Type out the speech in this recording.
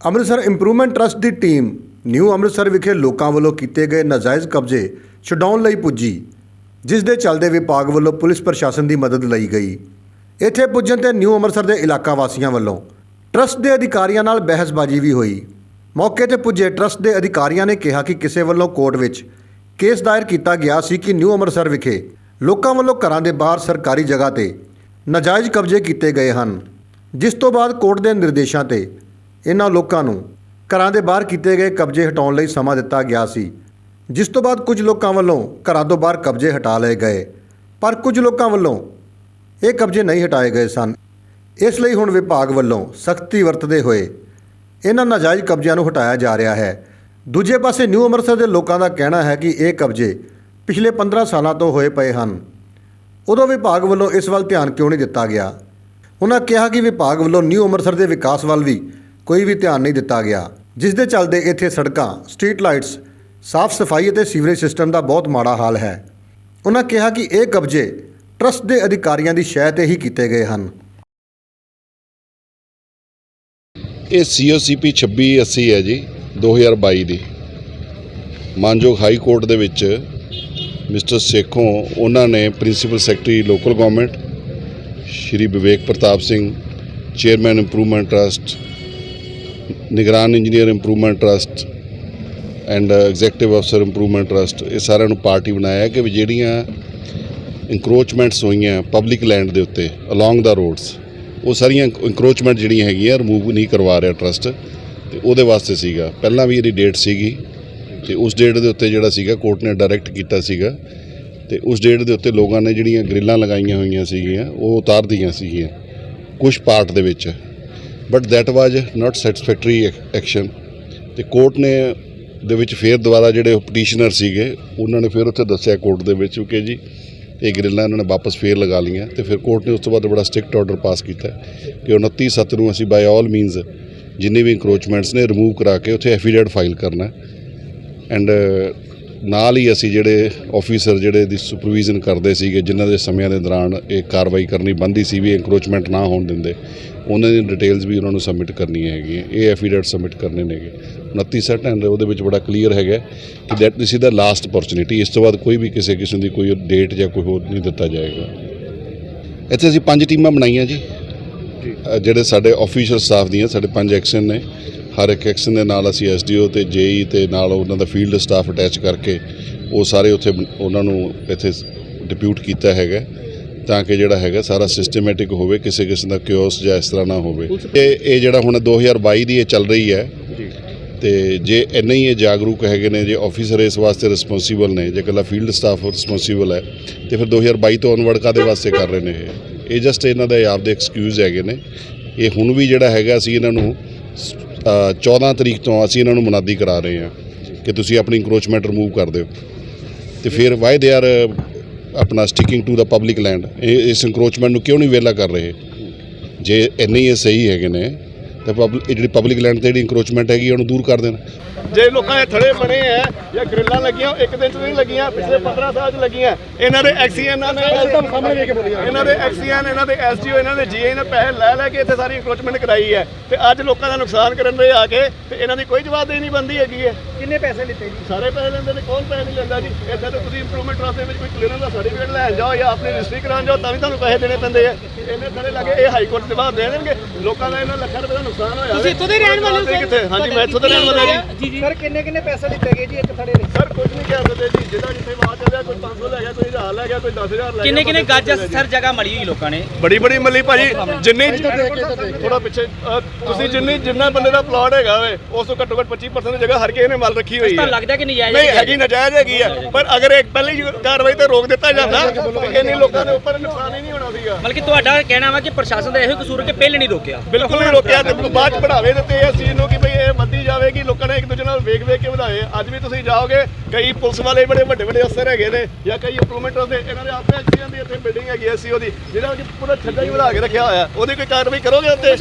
Amritsar improvement trust ਦੀ team new Amritsar ਵਿਖੇ ਲੋਕਾਂ ਵੱਲੋਂ ਕੀਤੇ ਗਏ ਨਾਜਾਇਜ਼ ਕਬਜ਼ੇ ਛਡਾਉਣ ਲਈ ਪੁੱਜੀ, ਜਿਸ ਦੇ ਚੱਲਦੇ ਵਿਭਾਗ ਵੱਲੋਂ ਪੁਲਿਸ ਪ੍ਰਸ਼ਾਸਨ ਦੀ ਮਦਦ ਲਈ ਗਈ। ਇੱਥੇ ਪੁੱਜਣ ਤੇ ਨਿਊ ਅੰਮ੍ਰਿਤਸਰ ਦੇ ਇਲਾਕਾ ਵਾਸੀਆਂ ਵੱਲੋਂ ਟਰਸਟ ਦੇ ਅਧਿਕਾਰੀਆਂ ਨਾਲ ਬਹਿਸਬਾਜ਼ੀ ਵੀ ਹੋਈ। ਮੌਕੇ ਤੇ ਪੁੱਜੇ ਟਰਸਟ ਦੇ ਅਧਿਕਾਰੀਆਂ ਨੇ ਕਿਹਾ ਕਿ ਕਿਸੇ ਵੱਲੋਂ ਕੋਰਟ ਵਿੱਚ ਕੇਸ ਦਾਇਰ ਕੀਤਾ ਗਿਆ ਸੀ ਕਿ ਨਿਊ ਅੰਮ੍ਰਿਤਸਰ ਵਿਖੇ ਲੋਕਾਂ ਵੱਲੋਂ ਘਰਾਂ ਦੇ ਬਾਹਰ ਸਰਕਾਰੀ ਜਗ੍ਹਾ ਤੇ ਨਾਜਾਇਜ਼ ਕਬਜ਼ੇ ਕੀਤੇ ਗਏ ਹਨ, ਜਿਸ ਤੋਂ ਬਾਅਦ ਕੋਰਟ ਦੇ ਨਿਰਦੇਸ਼ਾਂ ਤੇ ਇਹਨਾਂ ਲੋਕਾਂ ਨੂੰ ਘਰਾਂ ਦੇ ਬਾਹਰ ਕੀਤੇ ਗਏ ਕਬਜ਼ੇ ਹਟਾਉਣ ਲਈ ਸਮਾਂ ਦਿੱਤਾ ਗਿਆ ਸੀ। ਜਿਸ ਤੋਂ ਬਾਅਦ ਕੁਝ ਲੋਕਾਂ ਵੱਲੋਂ ਘਰਾਂ ਤੋਂ ਬਾਹਰ ਕਬਜ਼ੇ ਹਟਾ ਲਏ ਗਏ। ਪਰ ਕੁਝ ਲੋਕਾਂ ਵੱਲੋਂ ਇਹ ਕਬਜ਼ੇ ਨਹੀਂ ਹਟਾਏ ਗਏ ਸਨ। ਇਸ ਲਈ ਹੁਣ ਵਿਭਾਗ ਵੱਲੋਂ ਸਖਤੀ ਵਰਤਦੇ ਹੋਏ ਇਹਨਾਂ ਨਾਜਾਇਜ਼ ਕਬਜ਼ਿਆਂ ਨੂੰ ਹਟਾਇਆ ਜਾ ਰਿਹਾ ਹੈ। ਦੂਜੇ ਪਾਸੇ ਨਿਊ ਅੰਮ੍ਰਿਤਸਰ ਦੇ ਲੋਕਾਂ ਦਾ ਕਹਿਣਾ ਹੈ ਕਿ ਇਹ ਕਬਜ਼ੇ ਪਿਛਲੇ 15 ਸਾਲਾਂ ਤੋਂ ਹੋਏ ਪਏ ਹਨ। ਉਦੋਂ ਵਿਭਾਗ ਵੱਲੋਂ ਇਸ ਵੱਲ ਧਿਆਨ ਕਿਉਂ ਨਹੀਂ ਦਿੱਤਾ ਗਿਆ? ਉਹਨਾਂ ਕਿਹਾ ਕਿ ਵਿਭਾਗ ਵੱਲੋਂ ਨਿਊ ਅੰਮ੍ਰਿਤਸਰ ਦੇ ਵਿਕਾਸ ਵੱਲ ਵੀ ਕੋਈ ਵੀ ਧਿਆਨ ਨਹੀਂ ਦਿੱਤਾ ਗਿਆ, ਜਿਸ ਦੇ ਚੱਲਦੇ ਇੱਥੇ ਸੜਕਾਂ ਸਟਰੀਟ ਲਾਈਟਸ ਸਾਫ਼ ਸਫ਼ਾਈ ਅਤੇ ਸੀਵਰੇਜ ਸਿਸਟਮ ਦਾ ਬਹੁਤ ਮਾੜਾ ਹਾਲ ਹੈ। ਉਹਨਾਂ ਕਿਹਾ ਕਿ ਇਹ ਕਬਜ਼ੇ ਟਰਸਟ ਦੇ ਅਧਿਕਾਰੀਆਂ ਦੀ ਸ਼ਹਿ ਤੇ ਹੀ ਕੀਤੇ ਗਏ ਹਨ। ਇਹ ਸੀਓਸੀਪੀ 2680 ਹੈ ਜੀ 2022 ਦੀ। ਮਾਨਯੋਗ ਹਾਈ ਕੋਰਟ ਦੇ ਵਿੱਚ ਮਿਸਟਰ ਸੇਖੋਂ ਉਹਨਾਂ ਨੇ principal secretary local government, Shri Vivek Pratap Singh, chairman improvement trust ਨਿਗਰਾਨ engineer improvement trust and executive ਅਫਸਰ ਇੰਪਰੂਵਮੈਂਟ ਟਰਸਟ, ਇਹ ਸਾਰਿਆਂ ਨੂੰ ਪਾਰਟੀ ਬਣਾਇਆ ਕਿ ਵੀ ਜਿਹੜੀਆਂ ਇਨਕਰੋਚਮੈਂਟਸ ਹੋਈਆਂ ਪਬਲਿਕ ਲੈਂਡ ਦੇ ਉੱਤੇ ਅਲੋਂਗ ਦਾ ਰੋਡਸ ਉਹ ਸਾਰੀਆਂ ਇਨਕਰੋਚਮੈਂਟ ਜਿਹੜੀਆਂ ਹੈਗੀਆਂ ਰਿਮੂਵ ਨਹੀਂ ਕਰਵਾ ਰਿਹਾ ਟਰਸਟ ਤੇ ਉਹਦੇ ਵਾਸਤੇ ਸੀਗਾ। ਪਹਿਲਾਂ ਵੀ ਇਹਦੀ ਡੇਟ ਸੀਗੀ ਤੇ ਉਸ ਡੇਟ ਦੇ ਉੱਤੇ ਜਿਹੜਾ ਸੀਗਾ ਕੋਰਟ ਨੇ ਡਾਇਰੈਕਟ ਕੀਤਾ ਸੀਗਾ ਤੇ ਉਸ ਡੇਟ ਦੇ ਉੱਤੇ ਲੋਕਾਂ ਨੇ ਜਿਹੜੀਆਂ ਗ੍ਰਿਲਾਂ ਲਗਾਈਆਂ ਹੋਈਆਂ ਸੀਗੀਆਂ, ਉਹ ਉਤਾਰ ਦੀਆਂ ਸੀਗੀਆਂ ਕੁਝ ਪਾਰਟ ਦੇ ਵਿੱਚ। But that was not satisfactory action ਤੇ ਕੋਰਟ ਨੇ ਦੇ ਵਿੱਚ ਫੇਰ ਦੁਬਾਰਾ ਜਿਹੜੇ ਪਟੀਸ਼ਨਰ ਸੀਗੇ, ਉਹਨਾਂ ਨੇ ਫਿਰ ਉੱਥੇ ਦੱਸਿਆ ਕੋਰਟ ਦੇ ਵਿੱਚ ਕਿ ਜੀ ਇਹ ਗ੍ਰਿਲਾਂ ਇਹਨਾਂ ਨੇ ਵਾਪਸ ਫੇਰ ਲਗਾ ਲਈਆਂ ਤੇ ਫਿਰ ਕੋਰਟ ਨੇ ਉਸ ਤੋਂ ਬਾਅਦ ਬੜਾ ਸਟ੍ਰਿਕਟ ਆਰਡਰ ਪਾਸ ਕੀਤਾ ਕਿ 29 ਸੱਤ ਨੂੰ ਅਸੀਂ ਬਾਈ ਆਲ ਮੀਨਸ ਜਿੰਨੇ ਵੀ ਇਨਕਰੋਚਮੈਂਟਸ ਨੇ ਰਿਮੂਵ ਕਰਾ ਕੇ ਉੱਥੇ ਐਫੀਡੇਵਿਟ ਫਾਈਲ ਕਰਨਾ ਐਂਡ ਨਾਲ ਹੀ ਅਸੀਂ ਜਿਹੜੇ ਆਫੀਸਰ ਜਿਹੜੇ ਦੀ ਸੁਪਰਵੀਜ਼ਨ ਕਰਦੇ ਸੀਗੇ, ਜਿਨ੍ਹਾਂ ਦੇ ਸਮਿਆਂ ਦੇ ਦੌਰਾਨ ਇਹ ਕਾਰਵਾਈ ਕਰਨੀ ਬੰਦੀ ਸੀ ਵੀ ਇਨਕਰੋਚਮੈਂਟ ਨਾ ਹੋਣ ਦਿੰਦੇ। ਉਹਨਾਂ ਦੀ ਡਿਟੇਲਸ ਵੀ ਉਹਨਾਂ ਨੂੰ ਸਬਮਿਟ ਕਰਨੀਆਂ ਹੈਗੀਆਂ ਇਹ ਐਫੀਡੇਵਿਟ ਸਬਮਿਟ ਕਰਨੇ ਨੇਗੇ 29 ਸੈਟ ਐਂਡ ਉਹਦੇ ਵਿੱਚ ਬੜਾ ਕਲੀਅਰ ਹੈਗਾ ਕਿ that is the last opportunity ਇਸ ਤੋਂ ਬਾਅਦ ਕੋਈ ਵੀ ਕਿਸੇ ਕਿਸਮ ਦੀ ਕੋਈ ਡੇਟ ਜਾਂ ਕੋਈ ਹੋਰ ਨਹੀਂ ਦਿੱਤਾ ਜਾਏਗਾ। ਇੱਥੇ ਅਸੀਂ ਪੰਜ ਟੀਮਾਂ ਬਣਾਈਆਂ ਜੀ। ਜਿਹੜੇ ਸਾਡੇ ਆਫੀਸ਼ੀਅਲ ਸਟਾਫ ਦੀਆਂ ਸਾਡੇ ਪੰਜ ਐਕਸ਼ਨ ਨੇ। ਹਰ ਇੱਕ ਐਕਸ਼ਨ ਦੇ ਨਾਲ ਅਸੀਂ ਐਸਡੀਓ ਤੇ ਜੇਈ ਤੇ ਨਾਲ ਉਹਨਾਂ ਦਾ ਫੀਲਡ ਸਟਾਫ ਅਟੈਚ ਕਰਕੇ ਉਹ ਸਾਰੇ ਉੱਥੇ ਉਹਨਾਂ ਨੂੰ ਇੱਥੇ ਡਿਪਿਊਟ ਕੀਤਾ ਹੈਗਾ ਤਾਂ ਕਿ ਜਿਹੜਾ ਹੈਗਾ ਸਾਰਾ ਸਿਸਟਮੈਟਿਕ ਹੋਵੇ ਕਿਸੇ ਕਿਸਮ ਦਾ ਕਿਓਸ ਜਾਂ ਇਸ ਤਰ੍ਹਾਂ ਨਾ ਹੋਵੇ। ਇਹ ਇਹ ਜਿਹੜਾ ਹੁਣ 2022 ਦੀ ਇਹ ਚੱਲ ਰਹੀ ਹੈ ਤੇ ਜੇ ਇੰਨੇ ਹੀ ਇਹ ਜਾਗਰੂਕ ਹੈਗੇ ਨੇ ਜੇ ਆਫੀਸਰ ਇਸ ਵਾਸਤੇ ਰਿਸਪੌਂਸੀਬਲ ਨੇ ਜੇ ਇਕੱਲਾ ਫੀਲਡ ਸਟਾਫ ਰਿਸਪੌਂਸੀਬਲ ਹੈ ਤੇ ਫਿਰ 2022 ਤੋਂ ਅਨਵਰਡ ਕਾਦੇ ਵਾਸਤੇ ਕਰ ਰਹੇ ਨੇ ਇਹ? ਇਹ ਜਸਟ ਇਹਨਾਂ ਦੇ ਆਪਦੇ ਐਕਸਕਿਊਜ਼ ਹੈਗੇ ਨੇ। ਇਹ ਹੁਣ ਵੀ ਜਿਹੜਾ ਹੈਗਾ ਅਸੀਂ ਇਹਨਾਂ ਨੂੰ ਅ, 14 ਤਰੀਕ ਤੋਂ ਅਸੀਂ ਇਹਨਾਂ ਨੂੰ ਮੁਨਾਦੀ ਕਰਾ ਰਹੇ ਹਾਂ ਕਿ ਤੁਸੀਂ ਆਪਣੀ ਇਨਕਰੋਚਮੈਂਟ ਰਿਮੂਵ ਕਰ ਦਿਓ। ਤੇ ਫਿਰ ਵਾਈ ਦੇ ਆਰ ਆਪਣਾ sticking to the public land ਇਹ ਇਸ ਇਨਕਰੋਚਮੈਂਟ ਨੂੰ ਕਿਉਂ ਨਹੀਂ ਵੇਲਾ ਕਰ ਰਹੇ? ਜੇ ਇੰਨੇ ਹੀ ਇਹ ਸਹੀ ਹੈਗੇ ਨੇ ਤਾਂ ਪਬਲਿਕ ਜਿਹੜੀ ਪਬਲਿਕ ਲੈਂਡ ਤੇ ਜਿਹੜੀ ਇਨਕਰੋਚਮੈਂਟ ਹੈਗੀ ਉਹਨੂੰ ਦੂਰ ਕਰ ਦੇਣ। ਜੇ ਲੋਕਾਂ ਦੇ ਥੜੇ ਬਣੇ ਆ ਜਾਂ ਗ੍ਰਿਲਾਂ ਲੱਗੀਆਂ ਇੱਕ ਦਿਨ ਚ ਨਹੀਂ ਲੱਗੀਆਂ ਪਿਛਲੇ 15 ਸਾਲ ਚ ਲੱਗੀਆਂ ਇਹਨਾਂ ਦੇ ਐਕਸੀਐਨ ਨੇ ਸਾਹਮਣੇ ਵੇਖ ਕੇ ਇਹਨਾਂ ਦੇ ਐਕਸੀਐਨ ਇਹਨਾਂ ਦੇ ਐਸਜੀਓ ਇਹਨਾਂ ਦੇ ਜੀਏ ਨੇ ਪੈਸੇ ਲੈ ਲੈ ਕੇ ਇੱਥੇ ਸਾਰੀ ਇਨਕਰੋਚਮੈਂਟ ਕਰਾਈ ਹੈ ਤੇ ਅੱਜ ਲੋਕਾਂ ਦਾ ਨੁਕਸਾਨ ਕਰਨ ਦੇ ਆ ਕੇ ਤੇ ਇਹਨਾਂ ਦੀ ਕੋਈ ਜਵਾਬਦੇਹੀ ਨਹੀਂ ਬੰਦੀ ਹੈਗੀ ਹੈ ਕਿੰਨੇ ਪੈਸੇ ਲਿੱਤੇ ਜੀ? ਸਾਰੇ ਪੈਸੇ ਲੈਂਦੇ ਨੇ ਕੌਣ ਪੈਸੇ ਨਹੀਂ ਲੈਂਦਾ ਜੀ? ਇੱਥੇ ਤਾਂ ਤੁਸੀਂ ਇੰਪਰੂਵਮੈਂਟ ਵਾਸਤੇ ਵਿੱਚ ਕੋਈ ਕਲੀਅਰੈਂਸ ਦਾ ਸਰਟੀਫਿਕੇਟ ਲੈਣ ਜਾਓ ਜਾਂ ਆਪਣੀ ਰਜਿਸਟਰੀ ਕਰਾਉਣ ਜਾਓ ਤਾਂ ਵੀ ਤੁਹਾਨੂੰ ਪੈਸੇ ਦੇਣੇ ਪੈਂਦੇ ਆ ਇਹਨੇ ਥੜੇ ਲੱਗੇ ਇਹ ਹਾਈ ਕੋਰਟ ਦੇ ਬਾਅਦ ਦੇ ਦੇਣਗੇ ਲੋਕਾਂ ਦਾ ਇਹਨਾਂ ਲੱਖਾਂ ਰੁਪਏ ਦਾ ਨੁਕਸਾਨ ਹੋਇਆ ਤੁਸੀਂ ਇੱਥੋਂ ਦੇ ਰਹਿਣ ਵਾਲੇ ਹੋ ਸਰ? ਕਿੱਥੇ ਹਾਂਜੀ ਮੈਂ ਇੱਥੋਂ ਦਾ ਰਹਿਣ ਵਾਲਾ ਜੀ ਜੀ ਜੀ। ਸਰ ਕਿੰਨੇ ਕਿੰਨੇ ਪੈਸੇ ਲਿੱਤੇ ਗਏ ਜੀ ਇੱਕ ਥੜੇ ਦੇ? ਸਰ ਕੁਝ ਨਹੀਂ ਕਹਿ ਸਕਦੇ ਜੀ। ਜਿਹਦਾ ਜਿੱਥੇ ਆਵਾਜ਼ ਚੱਲਿਆ ਕੋਈ 500 ਲੈ ਗਿਆ ਕੋਈ 1000 ਲੈ ਗਿਆ ਕੋਈ 10000 ਲੈ ਗਿਆ ਕਿੰਨੇ ਕਿੰਨੇ ਕੋਈ ਗੱਜ ਸਰ ਜਗ੍ਹਾ ਮੜੀ ਹੋਈ ਲੋਕਾਂ ਨੇ? ਬੜੀ ਬੜੀ ਮੱਲੀ ਭਾਜੀ ਜਿੰਨੀ ਥੋੜਾ ਪਿੱਛੇ ਤੁਸੀਂ ਜਿੰਨੀ ਜਿੰਨਾ ਬੰਦੇ ਦਾ ਪਲਾਟ ਹੈਗਾ ਵੇ ਉਸ ਤੋਂ ਘੱਟੋ ਘੱਟ 25% ਦੀ ਜਗ੍ਹਾ ਹਰ ਕਿਸੇ ਨੇ ਮਲ ਰੱਖੀ ਹੋਈ ਤਾਂ ਲੱਗਦਾ ਕਿ ਨਜਾਇਜ਼ ਨਹੀਂ ਹੈ। ਹੈਗੀ ਨਜਾਇਜ਼ ਹੈਗੀ ਆ ਪਰ ਅਗਰ ਇੱਕ ਪਹਿਲੀ ਕਾਰਵਾਈ ਤੇ ਰੋਕ ਦਿੱਤਾ ਜਾਂਦਾ ਇੰਨੇ ਲੋਕਾਂ ਦੇ ਉੱਪਰ ਨੁਕਸਾਨ ਹੀ ਨਹੀਂ ਹੋਣਾ ਸੀਗਾ। ਬਲਕਿ ਤੁਹਾਡਾ ਕਹਿਣਾ ਵਾ ਕਿ ਪ੍ਰਸ਼ਾਸਨ ਦਾ ਇਹੋ ਕਸੂਰ ਕਿ ਪਹਿਲੇ ਨਹੀਂ ਰੋਕਿਆ। ਬਿਲਕੁਲ ਨਹੀਂ ਰੋਕਿਆ, ਤੇ ਬਾਅਦ ਚ ਬੜਾਵੇ ਦਿੱਤੇ ਇਸ ਚੀਜ਼ ਨੂੰ ਕਿ ਭਈ ਇਹ ਵੱਧਦੀ ਜਾਵੇਗੀ, ਲੋਕਾਂ ਨੇ ਇੱਕ ਦੂਜੇ ਨਾਲ ਵੇਖ ਵੇਖ ਕੇ ਵਧਾਏ ਅੱਜ ਵੀ ਤੁਸੀਂ ਜਾਓਗੇ, ਕਈ ਪੁਲਿਸ ਵਾਲੇ ਬੜੇ ਵੱਡੇ ਵੱਡੇ ਅਫਸਰ ਹੈਗੇ ਨੇ ਜਾਂ ਕਈ ਇੰਪਰੂਵਮੈਂਟ ਦੇ ਇਹਨਾਂ ਦੇ ਆਪੇ ਐਕਸੀਅਨ ਦੀ ਇੱਥੇ ਬਿਲਡਿੰਗ ਹੈਗੀ ਐ ਸੀ ਉਹਦੀ ਜਿਹੜਾ ਪੂਰਾ ਛੱਡਾ ਹੀ ਵਧਾ ਕੇ ਰੱਖਿਆ ਹੋਇਆ। ਉਹਦੀ ਕੋਈ ਕਾਰਵਾਈ ਕਰੋਗੇ ਉੱਤੇ